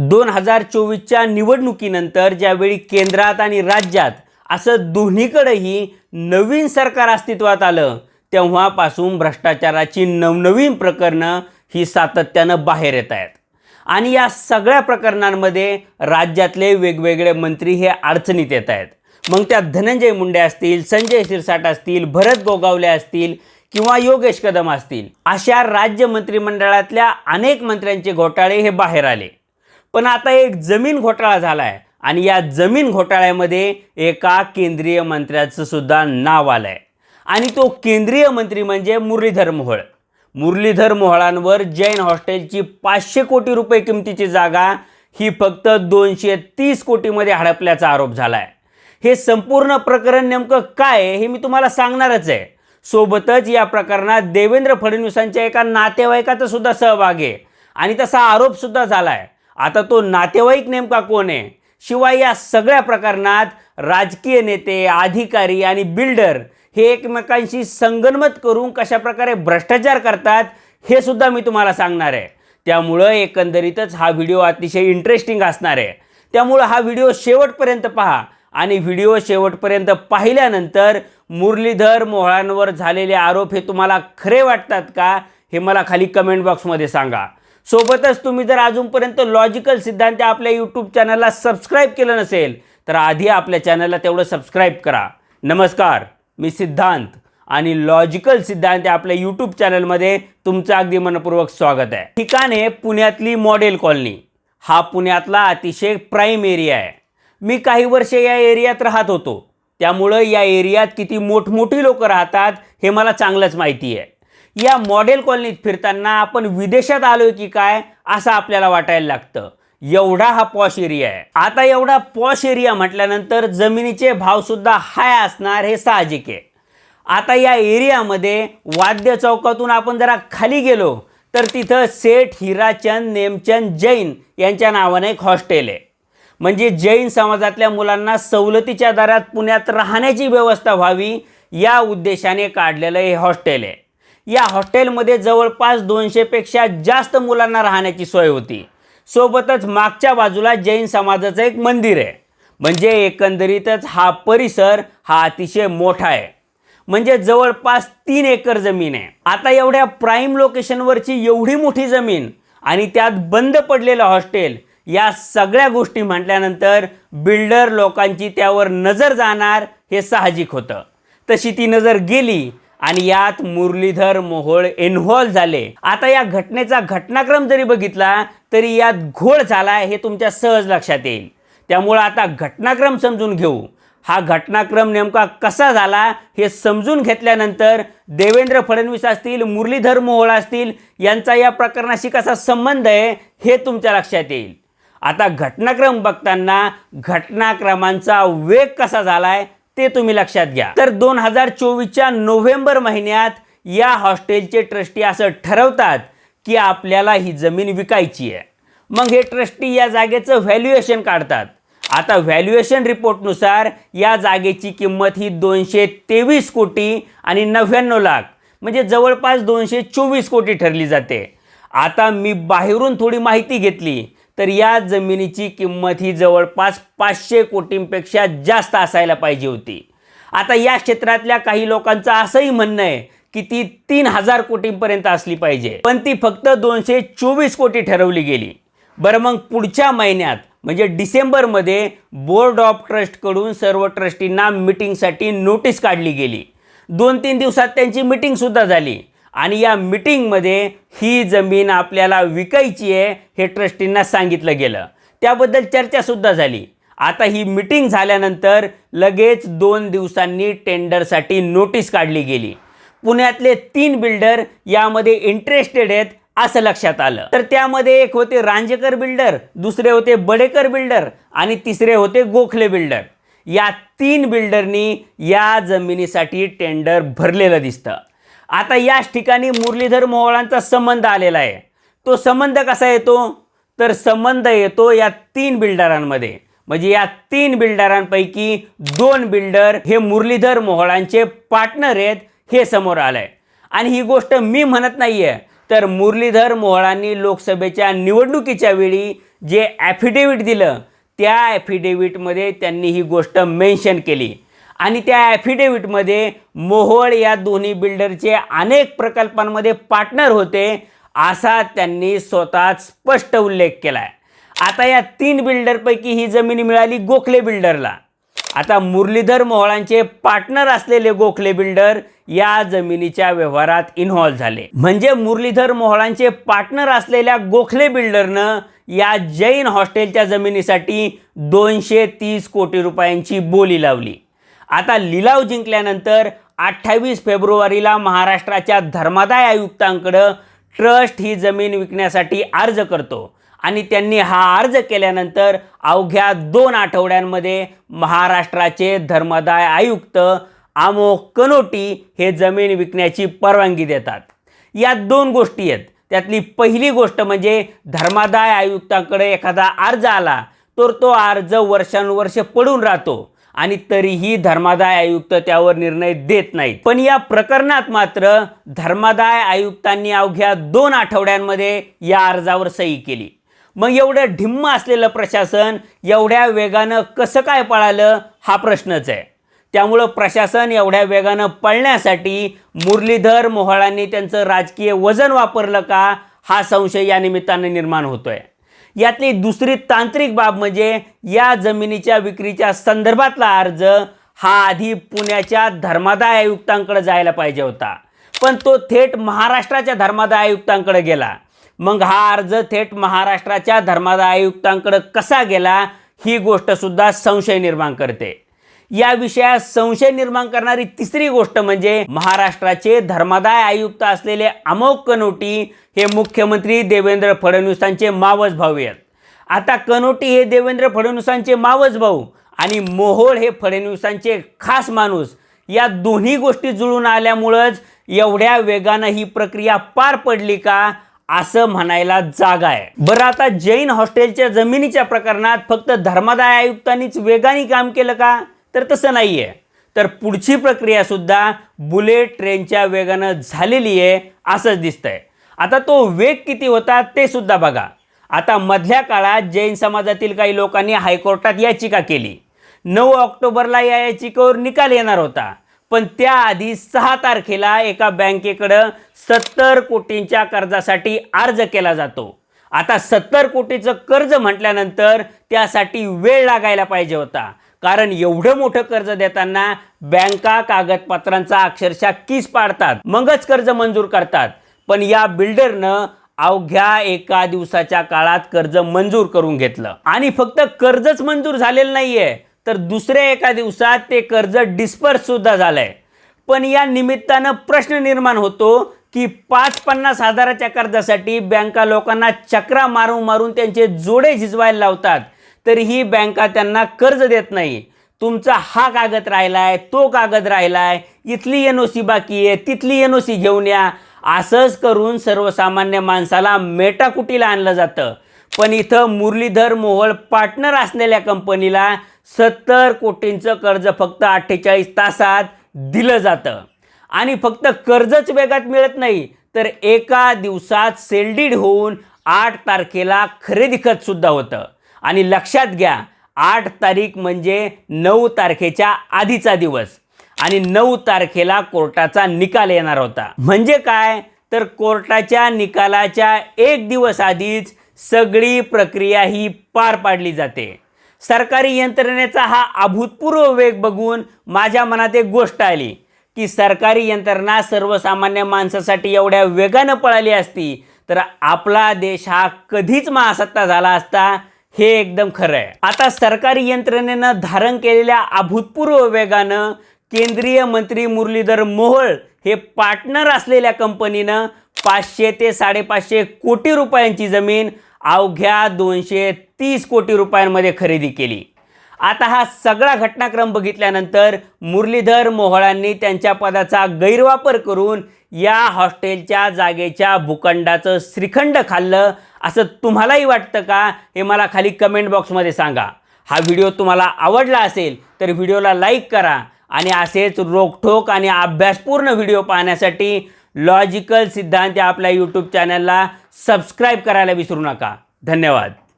दोन हजार चोवीसच्या निवडणुकीनंतर ज्यावेळी केंद्रात आणि राज्यात असं दोन्हीकडेही नवीन सरकार अस्तित्वात आलं तेव्हापासून भ्रष्टाचाराची नवनवीन प्रकरणं ही सातत्यानं बाहेर येत आहेत. आणि या सगळ्या प्रकरणांमध्ये राज्यातले वेगवेगळे मंत्री हे अडचणीत येत आहेत. मग त्या धनंजय मुंडे असतील संजय शिरसाट असतील भरत गोगावले असतील किंवा योगेश कदम असतील अशा राज्य मंत्रिमंडळातल्या अनेक मंत्र्यांचे घोटाळे हे बाहेर आले. पण आता एक जमीन घोटाळा झाला आहे आणि या जमीन घोटाळ्यामध्ये एका केंद्रीय मंत्र्याचं सुद्धा नाव आलं आहे आणि तो केंद्रीय मंत्री म्हणजे मुरलीधर मोहोळ. मुरलीधर मोहळांवर जैन हॉस्टेलची पाचशे कोटी रुपये किमतीची जागा ही फक्त दोनशे तीस कोटीमध्ये हडपल्याचा आरोप झाला आहे हे संपूर्ण प्रकरण नेमकं काय आहे हे मी तुम्हाला सांगणारच आहे. सोबतच या प्रकरणात देवेंद्र फडणवीसांच्या एका नातेवाईकाचा सुद्धा सहभाग आहे. आणि तसा आरोपसुद्धा झाला आहे आता तो नातेवाईक नेमका कोण आहे? शिवाय या सगळ्या प्रकरणात राजकीय नेते अधिकारी आणि बिल्डर हे एकमेकांशी संगनमत करून कशाप्रकारे भ्रष्टाचार करतात हे सुद्धा मी तुम्हाला सांगणार आहे. त्यामुळं एकंदरीतच हा व्हिडिओ अतिशय इंटरेस्टिंग असणार आहे. त्यामुळं हा व्हिडिओ शेवटपर्यंत पहा आणि व्हिडिओ शेवटपर्यंत पाहिल्यानंतर मुरलीधर मोहळांवर झालेले आरोप हे तुम्हाला खरे वाटतात का हे मला खाली कमेंट बॉक्समध्ये सांगा. सोबतच तुम्ही जर अजूनपर्यंत लॉजिकल सिद्धांत आपल्या यूट्यूब चॅनलला सबस्क्राईब केलं नसेल तर आधी आपल्या चॅनलला तेवढं सबस्क्राईब करा. नमस्कार मी सिद्धांत आणि लॉजिकल सिद्धांत आपल्या यूट्यूब चॅनलमध्ये तुमचं अगदी मनपूर्वक स्वागत आहे. ठिकाण आहे पुण्यातली मॉडेल कॉलनी. हा पुण्यातला अतिशय प्राईम एरिया आहे. मी काही वर्षे या एरियात राहत होतो. त्यामुळं या एरियात किती मोठमोठी लोक राहतात हे मला चांगलंच माहिती आहे. या मॉडेल कॉलनीत फिरताना आपण विदेशात आलोय की काय असं आपल्याला वाटायला लागतं. एवढा हा पॉश एरिया आहे. आता एवढा पॉश एरिया म्हटल्यानंतर जमिनीचे भावसुद्धा हाय असणार हे साहजिक आहे. आता या एरियामध्ये वाद्य चौकातून आपण जरा खाली गेलो तर तिथं सेठ हिराचंद नेमचंद जैन यांच्या नावाने एक हॉस्टेल आहे. म्हणजे जैन समाजातल्या मुलांना सवलतीच्या दरात पुण्यात राहण्याची व्यवस्था व्हावी या उद्देशाने काढलेलं हे हॉस्टेल आहे. या हॉस्टेलमध्ये जवळपास दोनशेपेक्षा जास्त मुलांना राहण्याची सोय होती. सोबतच मागच्या बाजूला जैन समाजाचं एक मंदिर आहे. म्हणजे एकंदरीतच हा परिसर हा अतिशय मोठा आहे. म्हणजे जवळपास तीन एकर जमीन आहे. आता एवढ्या प्राईम लोकेशनवरची एवढी मोठी जमीन आणि त्यात बंद पडलेलं हॉस्टेल या सगळ्या गोष्टी म्हटल्यानंतर बिल्डर लोकांची त्यावर नजर जाणार हे साहजिक होतं. तशी ती नजर गेली आणि यात मुरलीधर मोहोळ इन्व्हॉल्व झाले. आता या घटनेचा घटनाक्रम जरी बघितला तरी यात घोळ झाला हे तुमच्या सहज लक्षात येईल. त्यामुळं आता घटनाक्रम समजून घेऊ. हा घटनाक्रम नेमका कसा झाला हे समजून घेतल्यानंतर देवेंद्र फडणवीस असतील मुरलीधर मोहोळ असतील यांचा या प्रकरणाशी कसा संबंध आहे हे तुमच्या लक्षात येईल. आता घटनाक्रम बघताना घटनाक्रमांचा वेग कसा झाला आहे ते तुम्ही लक्षात घ्या. तर दोन हजार चोवीसच्या नोव्हेंबर महिन्यात या हॉस्टेलचे ट्रस्टी असं ठरवतात की आपल्याला ही जमीन विकायची आहे. मग हे ट्रस्टी या जागेचं व्हॅल्युएशन काढतात. आता व्हॅल्युएशन रिपोर्टनुसार या जागेची किंमत ही दोनशे तेवीस कोटी आणि नव्याण्णव लाख म्हणजे जवळपास दोनशे चोवीस कोटी ठरली जाते. आता मी बाहेरून थोडी माहिती घेतली तर या जमिनीची किंमत ही जवळपास पाचशे कोटींपेक्षा जास्त असायला पाहिजे होती. आता या क्षेत्रातल्या काही लोकांचं असंही म्हणणं आहे की ती तीन हजार कोटींपर्यंत असली पाहिजे. पण ती फक्त दोनशे चोवीस कोटी ठरवली गेली. बरं मग पुढच्या महिन्यात म्हणजे डिसेंबरमध्ये बोर्ड ऑफ ट्रस्टकडून सर्व ट्रस्टींना मिटिंगसाठी नोटीस काढली गेली. दोन तीन दिवसात त्यांची मिटिंगसुद्धा झाली. आणि या मिटिंगमध्ये ही जमीन आपल्याला विकायची आहे हे ट्रस्टींना सांगितलं गेलं. त्याबद्दल चर्चासुद्धा झाली. आता ही मिटिंग झाल्यानंतर लगेच दोन दिवसांनी टेंडरसाठी नोटीस काढली गेली. पुण्यातले तीन बिल्डर यामध्ये इंटरेस्टेड आहेत असं लक्षात आलं. तर त्यामध्ये एक होते रांजेकर बिल्डर दुसरे होते बडेकर बिल्डर आणि तिसरे होते गोखले बिल्डर. या तीन बिल्डरनी या जमिनीसाठी टेंडर भरलेलं दिसतं. आता याच ठिकाणी मुरलीधर मोहोळांचा संबंध आलेला आहे. तो संबंध कसा येतो? तर संबंध येतो या तीन बिल्डरांमध्ये. म्हणजे या तीन बिल्डरांपैकी दोन बिल्डर हे मुरलीधर मोहोळांचे पार्टनर आहेत हे समोर आलंय. आणि ही गोष्ट मी म्हणत नाहीये. तर मुरलीधर मोहोळांनी लोकसभेच्या निवडणुकीच्या वेळी जे ॲफिडेविट दिलं त्या ॲफिडेविटमध्ये त्यांनी ही गोष्ट मेन्शन केली. आणि त्या ॲफिडेविटमध्ये मोहोळ या दोन्ही बिल्डरचे अनेक प्रकल्पांमध्ये पार्टनर होते असा त्यांनी स्वतः स्पष्ट उल्लेख केला आहे आता या तीन बिल्डरपैकी ही जमीन मिळाली गोखले बिल्डरला आता मुरलीधर मोहोळांचे पार्टनर असलेले गोखले बिल्डर या जमिनीच्या व्यवहारात इन्व्हॉल्व झाले. म्हणजे मुरलीधर मोहोळांचे पार्टनर असलेल्या गोखले बिल्डरनं या जैन हॉस्टेलच्या जमिनीसाठी दोनशे तीस कोटी रुपयांची बोली लावली. आता लिलाव जिंकल्यानंतर अठ्ठावीस फेब्रुवारीला महाराष्ट्राच्या धर्मादाय आयुक्तांकडं ट्रस्ट ही जमीन विकण्यासाठी अर्ज करतो. आणि त्यांनी हा अर्ज केल्यानंतर अवघ्या दोन आठवड्यांमध्ये महाराष्ट्राचे धर्मादाय आयुक्त आमो कनोटी हे जमीन विकण्याची परवानगी देतात. या दोन गोष्टी आहेत. त्यातली पहिली गोष्ट म्हणजे धर्मादाय आयुक्तांकडे एखादा अर्ज आला तर तो अर्ज वर्षानुवर्ष पडून राहतो. आणि तरीही धर्मादाय आयुक्त त्यावर निर्णय देत नाहीत. पण या प्रकरणात मात्र धर्मादाय आयुक्तांनी अवघ्या दोन आठवड्यांमध्ये या अर्जावर सही केली. मग एवढं ढिम्म असलेलं प्रशासन एवढ्या वेगानं कसं काय पळालं हा प्रश्नच आहे. त्यामुळं प्रशासन एवढ्या वेगानं पळण्यासाठी मुरलीधर मोहळांनी त्यांचं राजकीय वजन वापरलं का हा संशय या निमित्तानं निर्माण होतोय. यातली दुसरी तांत्रिक बाब म्हणजे या जमिनीच्या विक्रीच्या संदर्भातला अर्ज हा आधी पुण्याच्या धर्मादाय आयुक्तांकडे जायला पाहिजे होता. पण तो थेट महाराष्ट्राच्या धर्मादाय आयुक्तांकडे गेला. मग हा अर्ज थेट महाराष्ट्राच्या धर्मादाय आयुक्तांकडे कसा गेला ही गोष्टसुद्धा संशय निर्माण करते. या विषयात संशय निर्माण करणारी तिसरी गोष्ट म्हणजे महाराष्ट्राचे धर्मादाय आयुक्त असलेले अमोक कनोटी हे मुख्यमंत्री देवेंद्र फडणवीसांचे मावस भाऊ आहेत. आता कनोटी हे देवेंद्र फडणवीसांचे मावस भाऊ आणि मोहोळ हे फडणवीसांचे खास माणूस. या दोन्ही गोष्टी जुळून आल्यामुळंच एवढ्या वेगानं ही प्रक्रिया पार पडली का असं म्हणायला जागा आहे. बरं आता जैन हॉस्टेलच्या जमिनीच्या प्रकरणात फक्त धर्मादाय आयुक्तांनीच वेगाने काम केलं का? तर तसं नाही आहे तर पुढची प्रक्रियासुद्धा बुलेट ट्रेनच्या वेगानं झालेली आहे असंच दिसतंय. आता तो वेग किती होता ते सुद्धा बघा. आता मधल्या काळात जैन समाजातील काही लोकांनी हायकोर्टात याचिका केली. नऊ ऑक्टोबरला या याचिकेवर निकाल येणार होता. पण त्याआधी सहा तारखेला एका बँकेकडं सत्तर कोटींच्या कर्जासाठी अर्ज केला जातो. आता सत्तर कोटीचं कर्ज म्हटल्यानंतर त्यासाठी वेळ लागायला पाहिजे होता. कारण एवढं मोठं कर्ज देताना बँका कागदपत्रांचा अक्षरशः किस पाडतात मगच कर्ज मंजूर करतात. पण या बिल्डरनं अवघ्या एका दिवसाच्या काळात कर्ज मंजूर करून घेतलं. आणि फक्त कर्जच मंजूर झालेलं नाहीये तर दुसऱ्या एका दिवसात ते कर्ज डिस्पर्स सुद्धा झालंय. पण या निमित्तानं प्रश्न निर्माण होतो की पाच पन्नास हजाराच्या कर्जासाठी बँका लोकांना चक्रा मारून मारून त्यांचे जोडे झिजवायला लावतात. तरीही बँका त्यांना कर्ज देत नाही. तुमचा हा कागद राहिला आहे तो कागद राहिला आहे इथली एन ओ सी बाकी आहे तिथली एन ओ सी घेऊन या. असंच करून सर्वसामान्य माणसाला मेटाकुटीला आणलं जातं. पण इथं मुरलीधर मोहोळ पार्टनर असलेल्या कंपनीला सत्तर कोटींचं कर्ज फक्त अठ्ठेचाळीस तासात दिलं जातं. आणि फक्त कर्जच वेगात मिळत नाही तर एका दिवसात सेलडीड होऊन आठ तारखेला खरेदी खतसुद्धा होतं. आणि लक्षात घ्या आठ तारीख म्हणजे नऊ तारखेच्या आधीचा दिवस. आणि नऊ तारखेला कोर्टाचा निकाल येणार होता. म्हणजे काय? तर कोर्टाच्या निकालाच्या एक दिवस आधीच सगळी प्रक्रिया ही पार पाडली जाते. सरकारी यंत्रणेचा हा अभूतपूर्व वेग बघून माझ्या मनात एक गोष्ट आली की सरकारी यंत्रणा सर्वसामान्य माणसासाठी एवढ्या वेगानं पळाली असती तर आपला देश हा कधीच महासत्ता झाला असता हे एकदम खरं आहे. आता सरकारी यंत्रणेनं धारण केलेल्या अभूतपूर्व वेगानं केंद्रीय मंत्री मुरलीधर मोहोळ हे पार्टनर असलेल्या कंपनीनं पाचशे ते साडेपाचशे कोटी रुपयांची जमीन अवघ्या दोनशे तीस कोटी रुपयांमध्ये खरेदी केली. आता हा सगळा घटनाक्रम बघितल्यानंतर मुरलीधर मोहोळांनी त्यांच्या पदाचा गैरवापर करून या हॉस्टेलच्या जागेच्या भूखंडाचं श्रीखंड खाल्लं असं तुम्हालाही वाटतं का? हे मला खाली कमेंट बॉक्समध्ये सांगा. हा व्हिडिओ तुम्हाला आवडला असेल तर व्हिडिओला लाईक करा आणि असेच रोखठोक आणि अभ्यासपूर्ण व्हिडिओ पाहण्यासाठी लॉजिकल सिद्धांत या आपल्या यूट्यूब चॅनलला सबस्क्राईब करायला विसरू नका. धन्यवाद.